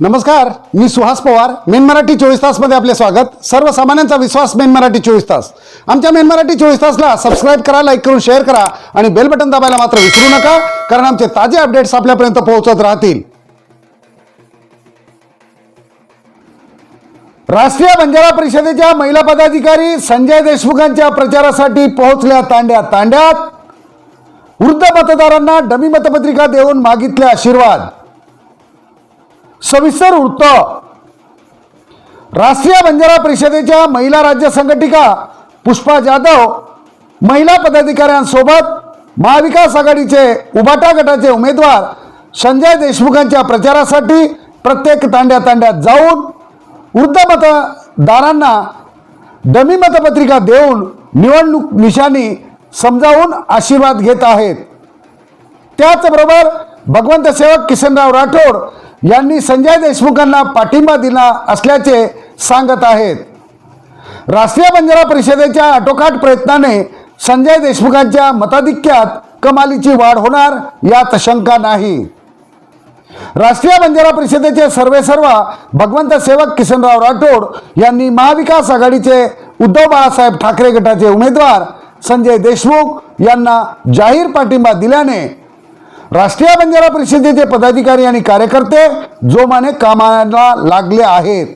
नमस्कार मी सुहास पवार मेन मराठी चोवीस तासमध्ये आपले स्वागत. सर्वसामान्यांचा विश्वास मेन मराठी चोवीस तास. आमच्या मेन मराठी चोवीस तासला सबस्क्राईब करा लाईक करून शेअर करा आणि बेल बटन दाबायला मात्र विसरू नका कारण आमचे ताजे अपडेट्स आपल्यापर्यंत पोहोचत राहतील. राष्ट्रीय बंजारा परिषदेच्या महिला पदाधिकारी संजय देशमुखांच्या प्रचारासाठी पोहोचल्या तांड्या तांड्यात. वृद्ध मतदारांना डमी मतपत्रिका देऊन मागितले आशीर्वाद. सविस्तर वृत्त. राष्ट्रीय बंजारा परिषदेच्या महिला राज्य संघटिका पुष्पा जाधव महिला पदाधिकाऱ्यांसोबत महाविकास आघाडीचे उबाटा गटाचे उमेदवार संजय देशमुखांच्या प्रचारासाठी प्रत्येक तांड्या तांड्यात जाऊन वृद्ध मतदारांना डमी मतपत्रिका देऊन निवडणूक निशाणी समजावून आशीर्वाद घेत आहेत. त्याचबरोबर भगवंत सेवक किसनराव राठोड यांनी संजय देशमुखांना पाठिंबा दिला असल्याचे सांगत आहेत. राष्ट्रीय बंजारा परिषदेच्या आटोकाट प्रयत्नाने संजय देशमुखांच्या मताधिक्यात कमालीची वाढ होणार यात शंका नाही. राष्ट्रीय बंजारा परिषदेचे सर्वे सर्वा भगवंत सेवक किसनराव राठोड यांनी महाविकास आघाडीचे उद्धव बाळासाहेब ठाकरे गटाचे उमेदवार संजय देशमुख यांना जाहीर पाठिंबा दिल्याने राष्ट्रीय बंजारा परिषदेचे पदाधिकारी आणि कार्यकर्ते जोमाने कामाला लागले आहेत.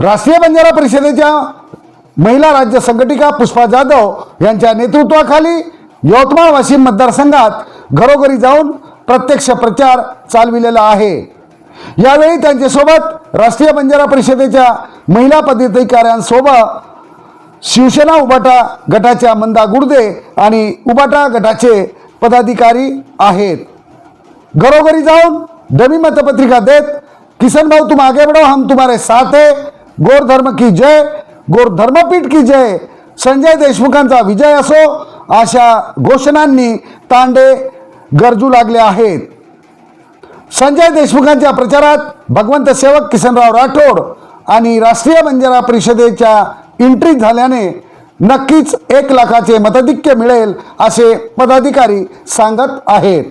राष्ट्रीय बंजारा परिषदेच्या महिला राज्य संघटिका पुष्पा जाधव यांच्या नेतृत्वाखाली यवतमाळ वाशिम मतदारसंघात घरोघरी जाऊन प्रत्यक्ष प्रचार चालविलेला आहे. यावेळी त्यांच्यासोबत राष्ट्रीय बंजारा परिषदेच्या महिला पदाधिकाऱ्यांसोबत शिवसेना उबाटा गटाच्या मंदा गुर्दे आणि उबाटा गटाचे पदाधिकारी आहेत. घरोघरी जाऊन डमी मतपत्रिका देत किसन भाऊ तुम आगे बढ़ो हम तुम्हारे साथ है. गोर धर्म की जय गोर धर्मपीठ की जय. संजय देशमुखांचा विजय असो अशा घोषणांनी तांडे गरजू लागले आहेत. संजय देशमुखांच्या प्रचारात भगवंत सेवक किसनराव राठोड आणि राष्ट्रीय बंजारा परिषदेच्या एंट्री झाल्याने नक्कीच एक लाखाचे मताधिक्य मिळेल असे पदाधिकारी सांगत आहेत.